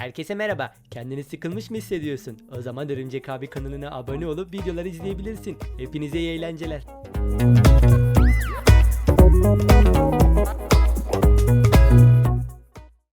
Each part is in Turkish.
Herkese merhaba. Kendini sıkılmış mı hissediyorsun? O zaman Örümcek abi kanalına abone olup videoları izleyebilirsin. Hepinize iyi eğlenceler.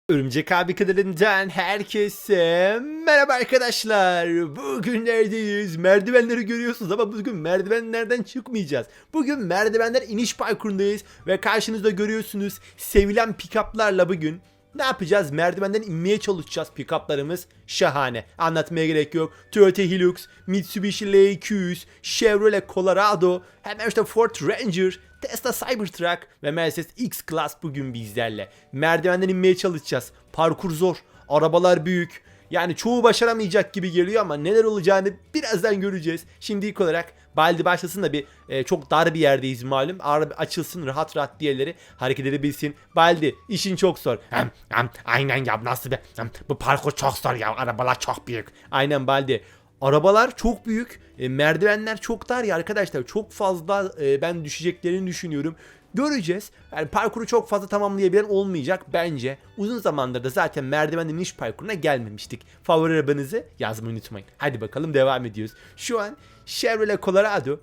Örümcek abi kanalından herkese merhaba arkadaşlar. Bugün neredeyiz? Merdivenleri görüyorsunuz ama bugün merdivenlerden çıkmayacağız. Bugün merdivenler iniş parkurundayız ve karşınızda görüyorsunuz sevilen pick-up'larla bugün ne yapacağız? Merdivenden inmeye çalışacağız pick-up'larımız. Şahane. Anlatmaya gerek yok. Toyota Hilux, Mitsubishi L200, Chevrolet Colorado, hemen işte Ford Ranger, Tesla Cybertruck ve Mercedes X-Class bugün bizlerle. Merdivenden inmeye çalışacağız. Parkur zor. Arabalar büyük. Yani çoğu başaramayacak gibi geliyor ama neler olacağını birazdan göreceğiz. Şimdi ilk olarak Baldi başlasın da bir e, çok dar bir yerdeyiz malum. Araba açılsın rahat rahat diğerleri hareket edebilsin. Baldi işin çok zor. Hem, hem, aynen ya nasıl be? Hem, bu parkur çok zor ya. Arabalar çok büyük. Aynen Baldi. Arabalar çok büyük, e, merdivenler çok dar ya arkadaşlar. Çok fazla e, ben düşeceklerini düşünüyorum. Göreceğiz. Yani parkuru çok fazla tamamlayabilen olmayacak bence. Uzun zamandır da zaten merdiven iniş parkuruna gelmemiştik. Favori arabanızı yazmayı unutmayın. Hadi bakalım devam ediyoruz. Şu an Chevrolet Colorado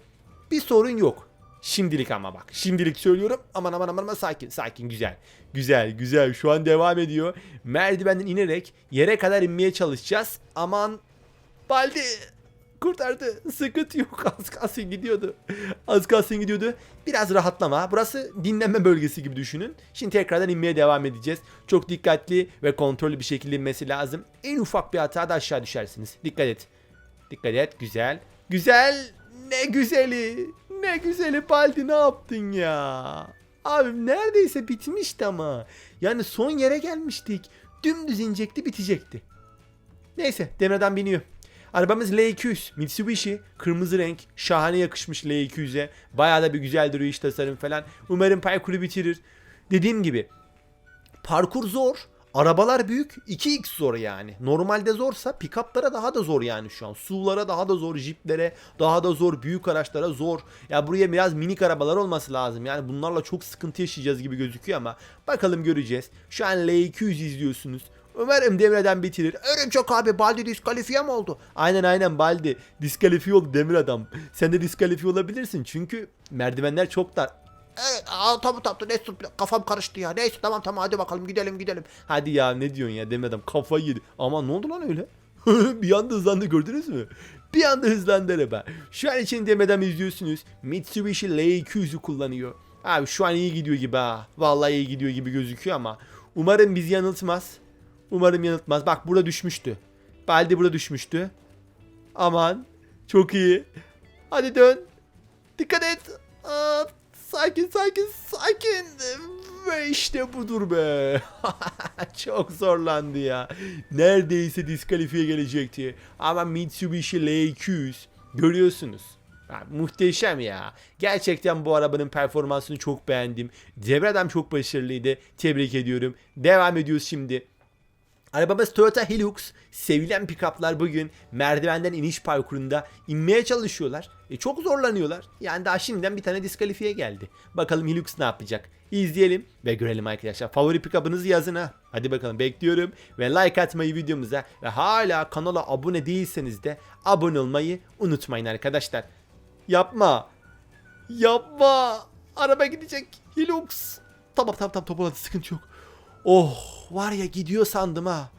bir sorun yok. Şimdilik ama bak. Şimdilik söylüyorum. Aman aman aman aman sakin. Sakin güzel. Güzel güzel. Şu an devam ediyor. Merdivenden inerek yere kadar inmeye çalışacağız. Aman Baldi kurtardı. Sıkıntı yok. Az kalsın gidiyordu. Az kalsın gidiyordu. Biraz rahatlama. Burası dinlenme bölgesi gibi düşünün. Şimdi tekrardan inmeye devam edeceğiz. Çok dikkatli ve kontrollü bir şekilde inmesi lazım. En ufak bir hatada aşağı düşersiniz. Dikkat et. Dikkat et. Güzel. Güzel. Ne güzeli. Ne güzeli Baldi ne yaptın ya? Abi neredeyse bitmişti ama. Yani son yere gelmiştik. Dümdüz inecekti bitecekti. Neyse Demir'den biniyor. Arabamız L200 Mitsubishi kırmızı renk şahane yakışmış L200'e bayağı da bir güzel duruyor iç tasarım falan. Umarım parkuru bitirir. Dediğim gibi parkur zor arabalar büyük 2x zor yani. Normalde zorsa pickuplara daha da zor yani şu an. SUV'lara daha da zor jiplere daha da zor büyük araçlara zor. Ya buraya biraz minik arabalar olması lazım. Yani bunlarla çok sıkıntı yaşayacağız gibi gözüküyor ama bakalım göreceğiz. Şu an L200 izliyorsunuz Umarım devreden bitirir. Örümcek abi Baldi diskalifiye mi oldu? Aynen aynen Baldi. Diskalifiye oldu demir adam. Sen de diskalifiye olabilirsin çünkü merdivenler çok dar. Evet, aa, tamam tamam neyse kafam karıştı ya. Neyse tamam tamam hadi bakalım gidelim gidelim. Hadi ya ne diyorsun ya demir adam kafayı yedi. Ama ne oldu lan öyle? bir anda hızlandı gördünüz mü? Bir anda hızlandı araba. Şu an için demeden izliyorsunuz. Mitsubishi L200'ü kullanıyor. Abi şu an iyi gidiyor gibi ha. Vallahi iyi gidiyor gibi gözüküyor ama. Umarım bizi yanıltmaz. Umarım yanıltmaz. Bak burada düşmüştü. Baldi burada düşmüştü. Aman. Çok iyi. Hadi dön. Dikkat et. Aa, sakin sakin sakin. Ve işte budur be. Çok zorlandı ya. Neredeyse diskalifiye gelecekti. Ama Mitsubishi L200 görüyorsunuz. Ya, muhteşem ya. Gerçekten bu arabanın performansını çok beğendim. Devre adam çok başarılıydı. Tebrik ediyorum. Devam ediyoruz şimdi. Arabamız Toyota Hilux. Sevilen pickuplar bugün merdivenden iniş parkurunda inmeye çalışıyorlar. E, çok zorlanıyorlar. Yani daha şimdiden bir tane diskalifiye geldi. Bakalım Hilux ne yapacak? İzleyelim ve görelim arkadaşlar. Favori pickup'ınızı yazın ha. Hadi bakalım bekliyorum. Ve like atmayı videomuza ve hala kanala abone değilseniz de abone olmayı unutmayın arkadaşlar. Yapma. Yapma. Araba gidecek. Hilux. Tamam tamam tamam toparladı sıkıntı yok. Oh var ya gidiyor sandım ha.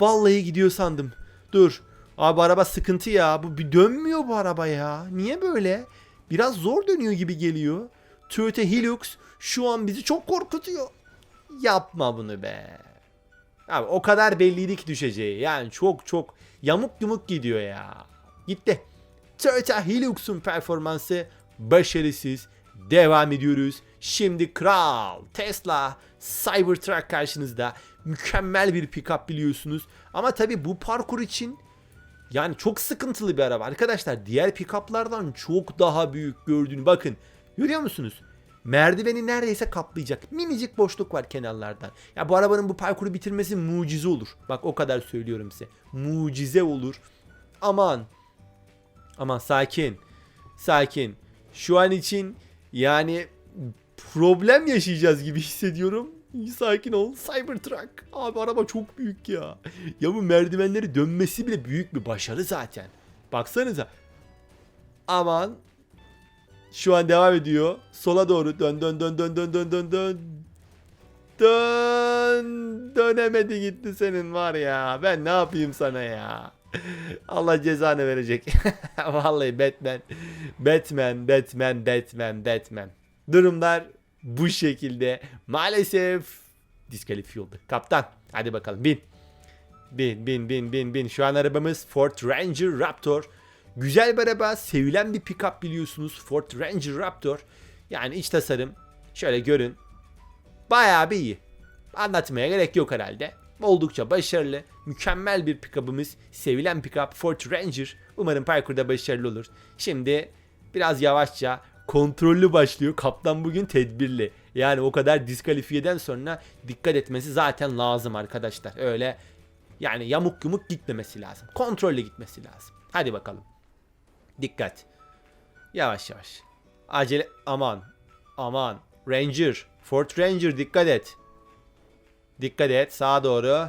Vallahi gidiyor sandım. Dur. Abi araba sıkıntı ya. Bu bir dönmüyor bu araba ya. Niye böyle? Biraz zor dönüyor gibi geliyor. Toyota Hilux şu an bizi çok korkutuyor. Yapma bunu be. Abi o kadar belliydi ki düşeceği. Yani çok çok yamuk yumuk gidiyor ya. Gitti. Toyota Hilux'un performansı başarısız. Devam ediyoruz. Şimdi kral Tesla Cybertruck karşınızda. Mükemmel bir pickup biliyorsunuz. Ama tabi bu parkur için yani çok sıkıntılı bir araba. Arkadaşlar diğer pickuplardan çok daha büyük gördüğünü bakın. Görüyor musunuz? Merdiveni neredeyse kaplayacak. Minicik boşluk var kenarlardan. Ya bu arabanın bu parkuru bitirmesi mucize olur. Bak o kadar söylüyorum size. Mucize olur. Aman. Aman sakin. Sakin. Şu an için yani problem yaşayacağız gibi hissediyorum. Sakin ol. Cybertruck. Abi araba çok büyük ya. Ya bu merdivenleri dönmesi bile büyük bir başarı zaten. Baksanıza. Aman. Şu an devam ediyor. Sola doğru dön dön dön dön dön dön dön dön. Dön. Dönemedi gitti senin var ya. Ben ne yapayım sana ya. Allah cezanı verecek. Vallahi Batman. Batman, Batman, Batman, Batman. Durumlar bu şekilde. Maalesef diskalifiye oldu. Kaptan hadi bakalım bin. Bin bin bin bin bin. Şu an arabamız Ford Ranger Raptor. Güzel bir araba. Sevilen bir pickup biliyorsunuz. Ford Ranger Raptor. Yani iç tasarım. Şöyle görün. Bayağı bir iyi. Anlatmaya gerek yok herhalde. Oldukça başarılı, mükemmel bir pickup'ımız. Sevilen pickup Ford Ranger. Umarım parkurda başarılı olur. Şimdi biraz yavaşça kontrollü başlıyor. Kaptan bugün tedbirli. Yani o kadar diskalifiyeden sonra dikkat etmesi zaten lazım arkadaşlar. Öyle yani yamuk yumuk gitmemesi lazım. Kontrollü gitmesi lazım. Hadi bakalım. Dikkat. Yavaş yavaş. Acele aman. Aman. Ranger. Ford Ranger dikkat et. Dikkat et sağa doğru.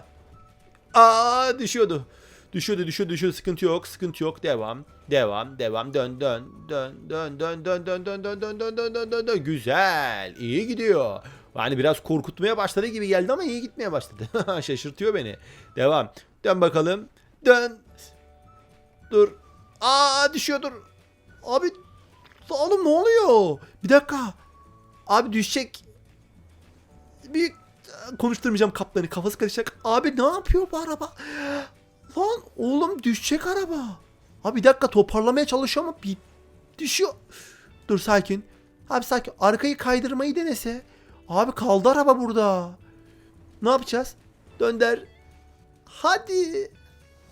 Aa düşüyordu. Düşüyordu düşüyordu düşüyordu sıkıntı yok sıkıntı yok devam devam devam dön dön dön dön dön dön dön dön dön dön dön dön dön dön dön güzel iyi gidiyor. Yani biraz korkutmaya başladı gibi geldi ama iyi gitmeye başladı. Şaşırtıyor beni. Devam. Dön bakalım. Dön. Dur. Aa düşüyor dur. Abi oğlum ne oluyor? Bir dakika. Abi düşecek. Bir konuşturmayacağım kaptanı kafası karışacak. Abi ne yapıyor bu araba? Lan oğlum düşecek araba. Abi bir dakika toparlamaya çalışıyor ama bir düşüyor. Dur sakin. Abi sakin. Arkayı kaydırmayı denese. Abi kaldı araba burada. Ne yapacağız? Dönder. Hadi.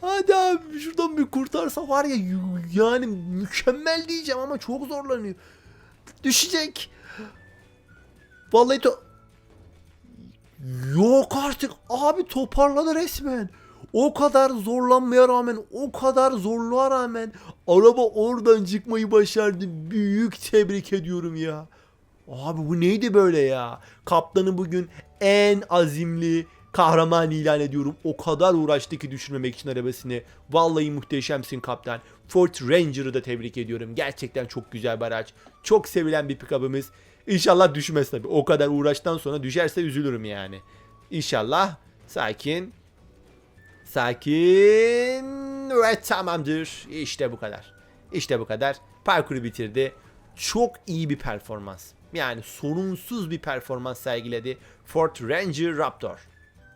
Hadi abi şuradan bir kurtarsa var ya yani mükemmel diyeceğim ama çok zorlanıyor. Düşecek. Vallahi to Yok artık abi toparladı resmen. O kadar zorlanmaya rağmen, o kadar zorluğa rağmen araba oradan çıkmayı başardı. Büyük tebrik ediyorum ya. Abi bu neydi böyle ya? Kaptanı bugün en azimli kahraman ilan ediyorum. O kadar uğraştı ki düşürmemek için arabasını. Vallahi muhteşemsin kaptan. Ford Ranger'ı da tebrik ediyorum. Gerçekten çok güzel bir araç. Çok sevilen bir pickup'ımız. İnşallah düşmez tabii. O kadar uğraştan sonra düşerse üzülürüm yani. İnşallah. Sakin. Sakin. Ve tamamdır. İşte bu kadar. İşte bu kadar. Parkuru bitirdi. Çok iyi bir performans. Yani sorunsuz bir performans sergiledi. Ford Ranger Raptor.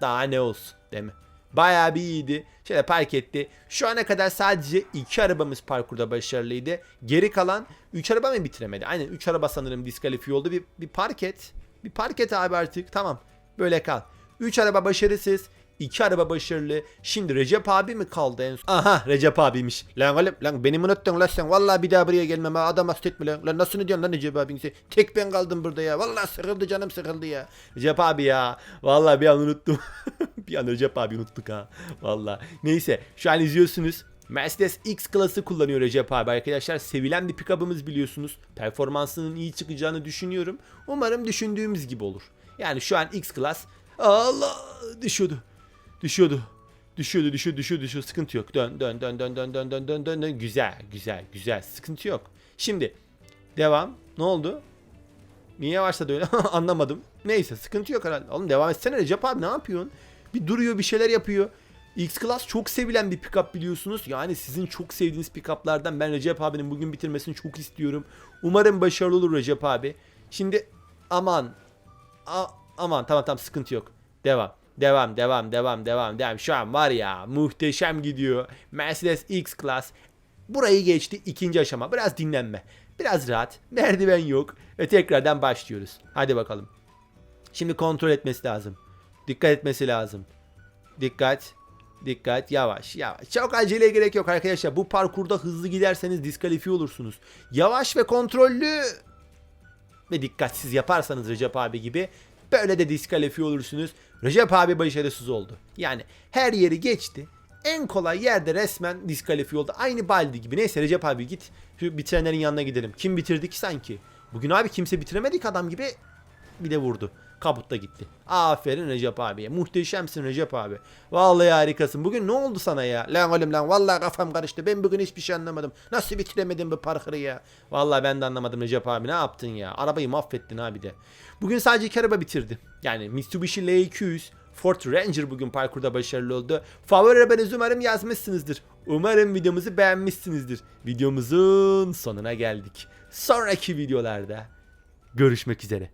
Daha ne olsun değil mi? Bayağı bir iyiydi. Şöyle park etti. Şu ana kadar sadece iki arabamız parkurda başarılıydı. Geri kalan 3 araba mı bitiremedi? Aynen 3 araba sanırım diskalifiye oldu. Bir, bir park et. Bir park et abi artık. Tamam. Böyle kal. 3 araba başarısız. 2 araba başarılı. Şimdi Recep abi mi kaldı en son? Aha Recep abiymiş. Lan oğlum lan beni mi unuttun lan sen? Vallahi bir daha buraya gelmem. Adam hasta etme lan. Lan nasıl diyorsun lan Recep abin? Tek ben kaldım burada ya. Vallahi sıkıldı canım sıkıldı ya. Recep abi ya. Vallahi bir an unuttum. bir an Recep abi unuttuk ha. Vallahi. Neyse şu an izliyorsunuz. Mercedes X klası kullanıyor Recep abi arkadaşlar. Sevilen bir pickup'ımız biliyorsunuz. Performansının iyi çıkacağını düşünüyorum. Umarım düşündüğümüz gibi olur. Yani şu an X klas. Allah düşüyordu. Düşüyordu. Düşüyordu, düşüyordu, düşüyordu, düşüyordu. Sıkıntı yok. Dön, dön, dön, dön, dön, dön, dön, dön, dön, dön. Güzel, güzel, güzel. Sıkıntı yok. Şimdi devam. Ne oldu? Niye başladı öyle? Anlamadım. Neyse sıkıntı yok herhalde. Oğlum devam etsene Recep abi ne yapıyorsun? Bir duruyor bir şeyler yapıyor. X-Class çok sevilen bir pickup biliyorsunuz. Yani sizin çok sevdiğiniz pickuplardan ben Recep abinin bugün bitirmesini çok istiyorum. Umarım başarılı olur Recep abi. Şimdi aman A- aman tamam tamam sıkıntı yok. Devam. Devam devam devam devam devam. Şu an var ya muhteşem gidiyor. Mercedes X-Class burayı geçti ikinci aşama. Biraz dinlenme. Biraz rahat. Merdiven yok. Ve tekrardan başlıyoruz. Hadi bakalım. Şimdi kontrol etmesi lazım. Dikkat etmesi lazım. Dikkat. Dikkat. Yavaş yavaş. Çok aceleye gerek yok arkadaşlar. Bu parkurda hızlı giderseniz diskalifiye olursunuz. Yavaş ve kontrollü ve dikkatsiz yaparsanız Recep abi gibi böyle de diskalifiye olursunuz. Recep abi başarısız oldu. Yani her yeri geçti. En kolay yerde resmen diskalifiye oldu. Aynı Baldi gibi. Neyse Recep abi git. Bitirenlerin yanına gidelim. Kim bitirdi ki sanki? Bugün abi kimse bitiremedi ki adam gibi. Bir de vurdu. Kaputta gitti. Aferin Recep abiye. Muhteşemsin Recep abi. Vallahi harikasın. Bugün ne oldu sana ya? Lan oğlum lan vallahi kafam karıştı. Ben bugün hiçbir şey anlamadım. Nasıl bitiremedim bu parkuru ya? Vallahi ben de anlamadım Recep abi. Ne yaptın ya? Arabayı mahvettin abi de. Bugün sadece iki araba bitirdi. Yani Mitsubishi L200 Ford Ranger bugün parkurda başarılı oldu. Favori arabanızı umarım yazmışsınızdır. Umarım videomuzu beğenmişsinizdir. Videomuzun sonuna geldik. Sonraki videolarda görüşmek üzere.